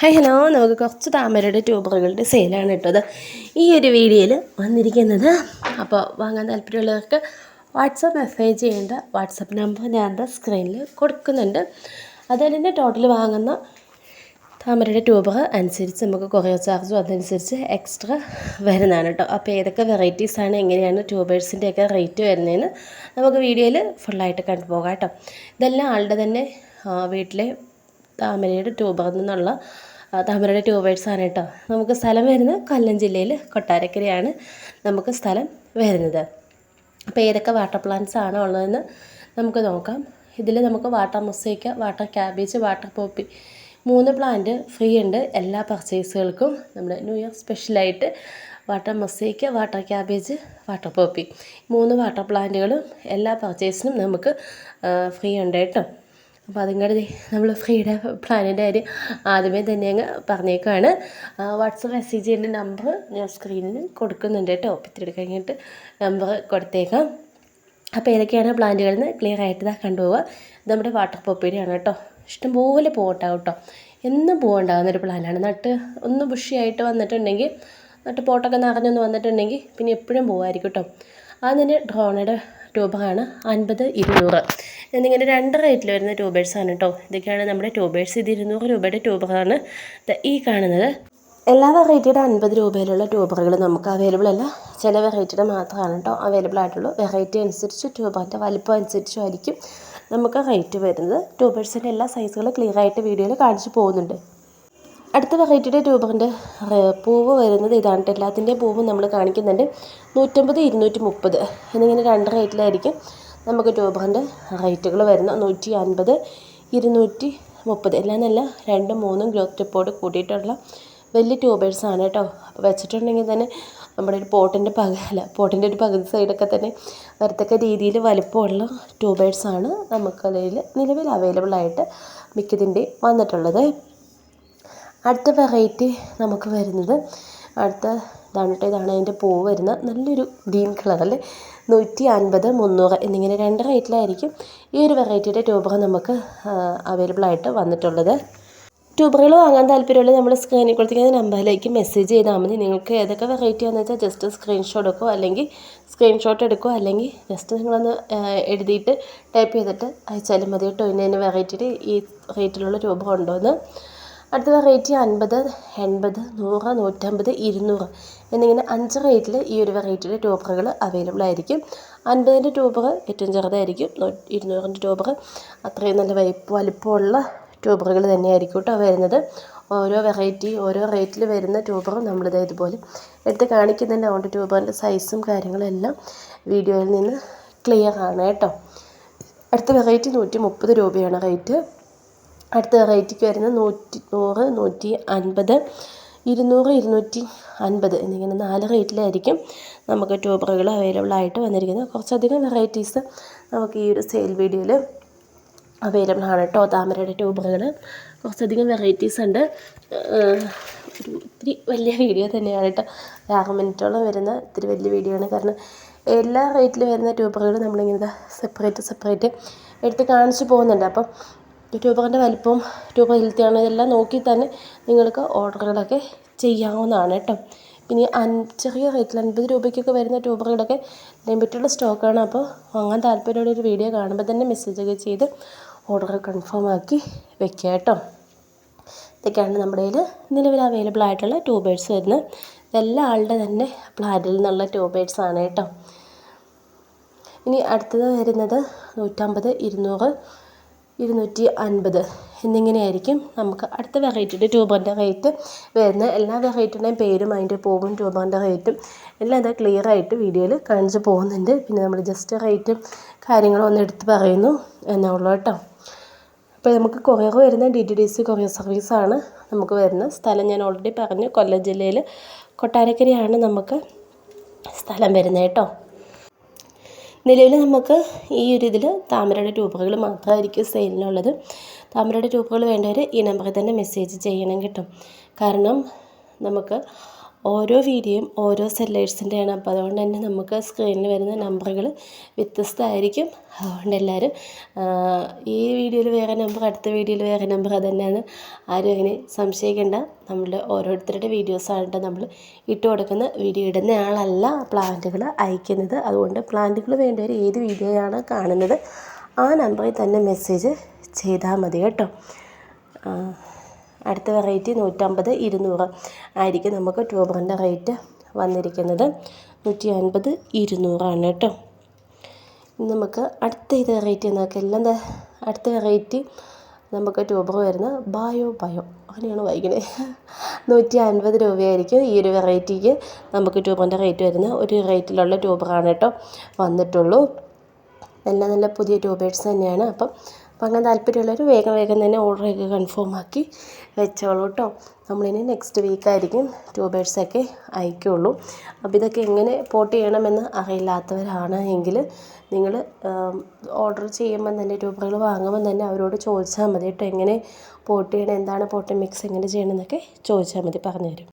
Hi hello. നമുക്ക് കുറച്ച് താമരയുടെ ട്യൂബറുകളുടെ സെയിലാണ് ഇട്ടത് ഈ ഒരു വീഡിയോയിൽ വന്നിരിക്കുന്നത്. അപ്പോൾ വാങ്ങാൻ താല്പര്യമുള്ളവർക്ക് വാട്സപ്പ് മെസ്സേജ് ചെയ്യേണ്ട വാട്സപ്പ് നമ്പർ ഞാൻ എന്താ സ്ക്രീനിൽ കൊടുക്കുന്നുണ്ട്. തന്നെ ടോട്ടൽ വാങ്ങുന്ന താമരയുടെ ട്യൂബർ അനുസരിച്ച് നമുക്ക് കൊറിയർ ചാർജും അതനുസരിച്ച് എക്സ്ട്രാ വരുന്നതാണ് കേട്ടോ. അപ്പോൾ ഏതൊക്കെ വെറൈറ്റീസാണ് എങ്ങനെയാണ് ട്യൂബേഴ്സിന്റെയൊക്കെ റേറ്റ് വരുന്നതെന്ന് നമുക്ക് വീഡിയോയിൽ ഫുള്ളായിട്ട് കണ്ടുപോകാം കേട്ടോ. ഇതെല്ലാം ആളുടെ തന്നെ വീട്ടിലെ താമരയുടെ ട്യൂബറിൽ നിന്നുള്ള ആ, താമരയുടെ ട്യൂബേഴ്സാണ് കേട്ടോ. നമുക്ക് സ്ഥലം വരുന്നത് കൊല്ലം ജില്ലയിൽ കൊട്ടാരക്കരയാണ് നമുക്ക് സ്ഥലം വരുന്നത്. അപ്പോൾ ഏതൊക്കെ വാട്ടർ പ്ലാന്റ്സ് ആണ് ഉള്ളതെന്ന് നമുക്ക് നോക്കാം. ഇതിൽ നമുക്ക് water mosaic water cabbage water poppy മൂന്ന് പ്ലാന്റ് ഫ്രീ ഉണ്ട് എല്ലാ പർച്ചേസുകൾക്കും നമ്മുടെ ന്യൂ ഇയർ സ്പെഷ്യലായിട്ട് water mosaic water cabbage water poppy മൂന്ന് വാട്ടർ പ്ലാന്റുകളും എല്ലാ പർച്ചേസിനും നമുക്ക് ഫ്രീ ഉണ്ട് കേട്ടോ. അപ്പോൾ അതും കൂടെ നമ്മൾ ഫ്രീയുടെ പ്ലാനിന്റെ കാര്യം ആദ്യമേ തന്നെ അങ്ങ് പറഞ്ഞേക്കാണ്. വാട്സപ്പ് മെസ്സേജ് ചെയ്യുന്ന നമ്പർ ഞാൻ സ്ക്രീനിൽ കൊടുക്കുന്നുണ്ട് കേട്ടോ. ഒപ്പിത്തിരി കഴിഞ്ഞിട്ട് നമ്പർ കൊടുത്തേക്കാം. അപ്പോൾ ഏതൊക്കെയാണ് പ്ലാന്റുകളെന്ന് ക്ലിയർ ആയിട്ട് ഇതാ കണ്ടുപോവുക. നമ്മുടെ വാട്ടർ പോപ്പിയുടെയാണ് കേട്ടോ. ഇഷ്ടംപോലെ പൂവുണ്ടാവും കേട്ടോ. എന്നും പൂവുണ്ടാകുന്ന ഒരു പ്ലാന്റാണ് നട്ട് ഒന്ന് ബുഷിയായിട്ട് വന്നിട്ടുണ്ടെങ്കിൽ നട്ട് പോട്ടൊക്കെ നിറഞ്ഞൊന്ന് വന്നിട്ടുണ്ടെങ്കിൽ പിന്നെ എപ്പോഴും പൂവായിരിക്കും കേട്ടോ. അത് തന്നെ ഡ്രോണയുടെ ട്യൂബറാണ് അൻപത് ഇരുന്നൂറ്. എന്നിങ്ങനെ രണ്ട് റേറ്റിൽ വരുന്ന ട്യൂബേഴ്സാണ് കേട്ടോ ഇതൊക്കെയാണ് നമ്മുടെ ട്യൂബേഴ്സ് ഇത് ഇരുന്നൂറ് രൂപയുടെ ട്യൂബറാണ് ഈ കാണുന്നത്. എല്ലാ വെറൈറ്റിയുടെ അൻപത് രൂപയിലുള്ള ട്യൂബറുകൾ നമുക്ക് അവൈലബിൾ അല്ല. ചില വെറൈറ്റിയുടെ മാത്രമാണ് കേട്ടോ അവൈലബിൾ ആയിട്ടുള്ളൂ. വെറൈറ്റി അനുസരിച്ച് ട്യൂബറിന്റെ വലിപ്പം അനുസരിച്ചും ആയിരിക്കും നമുക്ക് റേറ്റ് വരുന്നത്. ട്യൂബേഴ്സിന്റെ എല്ലാ സൈസുകളും ക്ലിയർ ആയിട്ട് വീഡിയോയിൽ കാണിച്ചു പോകുന്നുണ്ട്. അടുത്ത വെറൈറ്റിയുടെ ട്യൂബറിന്റെ പൂവ് വരുന്നത് ഇതാണ്. കേട്ടോ എല്ലാത്തിന്റെയും പൂവ് നമ്മൾ കാണിക്കുന്നുണ്ട്. നൂറ്റമ്പത് ഇരുന്നൂറ്റി മുപ്പത് എന്നിങ്ങനെ രണ്ട് റേറ്റിലായിരിക്കും നമുക്ക് ട്യൂബറിന്റെ റേറ്റുകൾ വരുന്നത് നൂറ്റി അൻപത് ഇരുന്നൂറ്റി മുപ്പത് എല്ലാം നല്ല രണ്ടും മൂന്നും ഗ്രോത്ത് ടിപ്പോട് കൂടിയിട്ടുള്ള വലിയ ട്യൂബേഴ്സാണ് കേട്ടോ. അപ്പോൾ വെച്ചിട്ടുണ്ടെങ്കിൽ തന്നെ നമ്മുടെ ഒരു പോട്ടിന്റെ പക അല്ല പോട്ടിന്റെ ഒരു പകുതി സൈഡൊക്കെ തന്നെ വരത്തക്ക രീതിയിൽ വലിപ്പമുള്ള ട്യൂബേഴ്സാണ് നമുക്കതിൽ നിലവിൽ അവൈലബിളായിട്ട് മിക്കതിന്റെയും വന്നിട്ടുള്ളത്. അടുത്ത വെറൈറ്റി നമുക്ക് വരുന്നത്. അടുത്ത ഇതാണ് കേട്ടോ ഇതാണ് അതിന്റെ പൂവ് വരുന്ന നല്ലൊരു ഗ്രീൻ കളറിൽ നൂറ്റി അൻപത് മുന്നൂറ് എന്നിങ്ങനെ രണ്ട് റേറ്റിലായിരിക്കും ഈ ഒരു വെറൈറ്റിയുടെ ട്യൂബർ നമുക്ക് അവൈലബിൾ ആയിട്ട് വന്നിട്ടുള്ളത്. ട്യൂബറുകൾ വാങ്ങാൻ താല്പര്യമുള്ള നമ്മൾ സ്ക്രീനിൽ കൊടുത്തിരിക്കുന്ന നമ്പറിലേക്ക് മെസ്സേജ് ചെയ്താൽ മതി. നിങ്ങൾക്ക് ഏതൊക്കെ വെറൈറ്റി ആണെന്ന് വെച്ചാൽ ജസ്റ്റ് സ്ക്രീൻഷോട്ട് എടുക്കുക അല്ലെങ്കിൽ സ്ക്രീൻഷോട്ട് എടുക്കുക അല്ലെങ്കിൽ ജസ്റ്റ് നിങ്ങളൊന്ന് എഴുതിയിട്ട് ടൈപ്പ് ചെയ്തിട്ട് അയച്ചാലും മതി കേട്ടോ. ഇന്ന ഇന്ന വെറൈറ്റിയുടെ ഈ റേറ്റിലുള്ള ട്യൂബർ ഉണ്ടോ എന്ന് അടുത്ത വെറൈറ്റി അൻപത് എൺപത് നൂറ് നൂറ്റമ്പത് ഇരുന്നൂറ് എന്നിങ്ങനെ അഞ്ച് റേറ്റിൽ ഈ ഒരു വെറൈറ്റിയുടെ ടോപ്പറുകൾ അവൈലബിൾ ആയിരിക്കും. അൻപതിന്റെ ട്യൂബർ ഏറ്റവും ചെറുതായിരിക്കും ഇരുന്നൂറിന്റെ ടോപ്പർ അത്രയും നല്ല വലിപ്പ വലിപ്പമുള്ള ട്യൂബറുകൾ തന്നെയായിരിക്കും കേട്ടോ വരുന്നത്. ഓരോ വെറൈറ്റി ഓരോ റേറ്റിൽ വരുന്ന ട്യൂബറും നമ്മളിത് ഇതുപോലെ എടുത്ത് കാണിക്കുന്നുണ്ട്. അതുകൊണ്ട് ട്യൂബറിന്റെ സൈസും കാര്യങ്ങളും എല്ലാം വീഡിയോയിൽ നിന്ന് ക്ലിയർ ആണ് കേട്ടോ അടുത്ത വെറൈറ്റി നൂറ്റി മുപ്പത് രൂപയാണ് റേറ്റ് അടുത്ത വെറൈറ്റിക്ക് വരുന്ന നൂറ്റി നൂറ് നൂറ്റി അൻപത് ഇരുന്നൂറ് ഇരുന്നൂറ്റി അൻപത് എന്നിങ്ങനെ നാല് റേറ്റിലായിരിക്കും നമുക്ക് ട്യൂബറുകൾ അവൈലബിൾ ആയിട്ട് വന്നിരിക്കുന്നത്. കുറച്ചധികം വെറൈറ്റീസ് നമുക്ക് ഈ ഒരു സെയിൽ വീഡിയോയിൽ അവൈലബിൾ ആണ് കേട്ടോ താമരയുടെ ട്യൂബറുകൾ. കുറച്ചധികം വെറൈറ്റീസ് ഉണ്ട്. ഒരു ഇത്തിരി വലിയ വീഡിയോ തന്നെയാണ് കേട്ടോ. ആറ് മിനിറ്റോളം വരുന്ന ഇത്തിരി വലിയ വീഡിയോ ആണ്. കാരണം എല്ലാ റേറ്റിൽ വരുന്ന ട്യൂബറുകൾ നമ്മളിങ്ങനെ സെപ്പറേറ്റ് സെപ്പറേറ്റ് എടുത്ത് കാണിച്ചു പോകുന്നുണ്ട്. അപ്പം ട്യൂബറിന്റെ വലിപ്പവും ട്യൂബർ ആണ് ഇതെല്ലാം നോക്കി തന്നെ നിങ്ങൾക്ക് ഓർഡറുകളൊക്കെ ചെയ്യാവുന്നതാണ് കേട്ടോ. പിന്നെ ചെറിയ റേറ്റിൽ അൻപത് രൂപയ്ക്കൊക്കെ വരുന്ന ട്യൂബറുകളൊക്കെ ലിമിറ്റഡ് സ്റ്റോക്കാണ് അപ്പോൾ വാങ്ങാൻ താല്പര്യമുള്ള ഒരു വീഡിയോ കാണുമ്പോൾ തന്നെ മെസ്സേജ് മെസ്സേജൊക്കെ ചെയ്ത് ഓർഡർ കൺഫേം ആക്കി വെക്കുക കേട്ടോ. ഇതൊക്കെയാണ് നമ്മുടെ കയ്യിൽ നിലവിൽ അവൈലബിൾ ആയിട്ടുള്ള ട്യൂബേഴ്സ് വരുന്നത്. ഇതെല്ലാം ആളുടെ തന്നെ പ്ലാന്റിൽ നിന്നുള്ള ട്യൂബേഴ്സ് ആണ് കേട്ടോ. ഇനി അടുത്തത് വരുന്നത് നൂറ്റമ്പത് ഇരുന്നൂറ് ഇരുന്നൂറ്റി അൻപത് എന്നിങ്ങനെയായിരിക്കും നമുക്ക് അടുത്ത വെറൈറ്റിയുടെ ട്യൂബറിന്റെ റേറ്റ് വരുന്നത്. എല്ലാ വെറൈറ്റിയുടെയും പേരും അതിന്റെ പൂവും ട്യൂബറിന്റെ റേറ്റും എല്ലാം ഇതാ ക്ലിയർ ആയിട്ട് വീഡിയോയിൽ കാണിച്ച് പോകുന്നുണ്ട്. പിന്നെ നമ്മൾ ജസ്റ്റ് റേറ്റും കാര്യങ്ങളും ഒന്ന് എടുത്ത് പറയുന്നു. എന്നേ ഉള്ളൂ കേട്ടോ. അപ്പോൾ നമുക്ക് കൊറിയർ വരുന്ന D T D C courier സർവീസാണ് നമുക്ക് വരുന്ന സ്ഥലം ഞാൻ ഓൾറെഡി പറഞ്ഞു. കൊല്ലം ജില്ലയിൽ കൊട്ടാരക്കരയാണ് നമുക്ക് സ്ഥലം വരുന്നത് കേട്ടോ. നിലവിൽ നമുക്ക് ഈ ഒരു ഇതിൽ താമരയുടെ രൂപകൾ മാത്രമായിരിക്കും സെയിലിനുള്ളത്. താമരയുടെ രൂപകൾ വേണ്ടവർ ഈ നമ്പറിൽ തന്നെ മെസ്സേജ് ചെയ്യണം കേട്ടോ. കാരണം നമുക്ക് ഓരോ വീഡിയോയും ഓരോ സെല്ലേഴ്സിന്റെയാണ്. അപ്പോൾ അതുകൊണ്ട് തന്നെ നമുക്ക് സ്ക്രീനിൽ വരുന്ന നമ്പറുകൾ വ്യത്യസ്തമായിരിക്കും. അതുകൊണ്ട് എല്ലാവരും ഈ വീഡിയോയിൽ വേറെ നമ്പർ അടുത്ത വീഡിയോയിൽ വേറെ നമ്പർ അത് തന്നെയാണ് ആരും അങ്ങനെ സംശയിക്കേണ്ട. നമ്മളുടെ ഓരോരുത്തരുടെ വീഡിയോസാണ് നമ്മൾ ഇട്ട് കൊടുക്കുന്ന. വീഡിയോ ഇടുന്ന ആളല്ല പ്ലാന്റുകൾ അയക്കുന്നത്. അതുകൊണ്ട് പ്ലാന്റുകൾ വേണ്ടവർ ഏത് വീഡിയോയാണ് കാണുന്നത് ആ നമ്പറിൽ തന്നെ മെസ്സേജ് ചെയ്താൽ മതി കേട്ടോ. അടുത്ത വെറൈറ്റി നൂറ്റമ്പത് ഇരുന്നൂറ് ആയിരിക്കും നമുക്ക് ട്യൂബറിന്റെ റേറ്റ് വന്നിരിക്കുന്നത് നൂറ്റി അൻപത് ഇരുന്നൂറാണ് കേട്ടോ. നമുക്ക് അടുത്ത ഇത് വെറൈറ്റി നോക്കാം. എല്ലാം അടുത്ത വെറൈറ്റി നമുക്ക് ട്യൂബർ വരുന്ന ബയോ ബയോ. അങ്ങനെയാണ് വായിക്കുന്നത് നൂറ്റി അൻപത് രൂപയായിരിക്കും ഈ ഒരു വെറൈറ്റിക്ക് നമുക്ക് ട്യൂബറിന്റെ റേറ്റ് വരുന്ന ഒരു റേറ്റിലുള്ള ട്യൂബറാണ് കേട്ടോ വന്നിട്ടുള്ളൂ. നല്ല നല്ല പുതിയ ട്യൂബേഴ്സ് തന്നെയാണ്. അപ്പം വാങ്ങാൻ താല്പര്യമുള്ളവർ വേഗം വേഗം തന്നെ ഓർഡർ ചെയ്ത് കൺഫേം ആക്കി വെച്ചോളൂ കേട്ടോ നമ്മളിനി നെക്സ്റ്റ് വീക്കായിരിക്കും ട്യൂബേഴ്സൊക്കെ അയക്കുള്ളൂ. അപ്പോൾ ഇതൊക്കെ എങ്ങനെ പോട്ട് ചെയ്യണമെന്ന് അറിയില്ലാത്തവരാണ് എങ്കിൽ നിങ്ങൾ ഓർഡർ ചെയ്യുമ്പം തന്നെ ട്യൂബറുകൾ വാങ്ങുമ്പം തന്നെ അവരോട് ചോദിച്ചാൽ മതി കേട്ടോ എങ്ങനെ പോട്ട് ചെയ്യണം എന്താണ് പോട്ട് മിക്സ് എങ്ങനെ ചെയ്യണം എന്നൊക്കെ ചോദിച്ചാൽ മതി പറഞ്ഞു തരും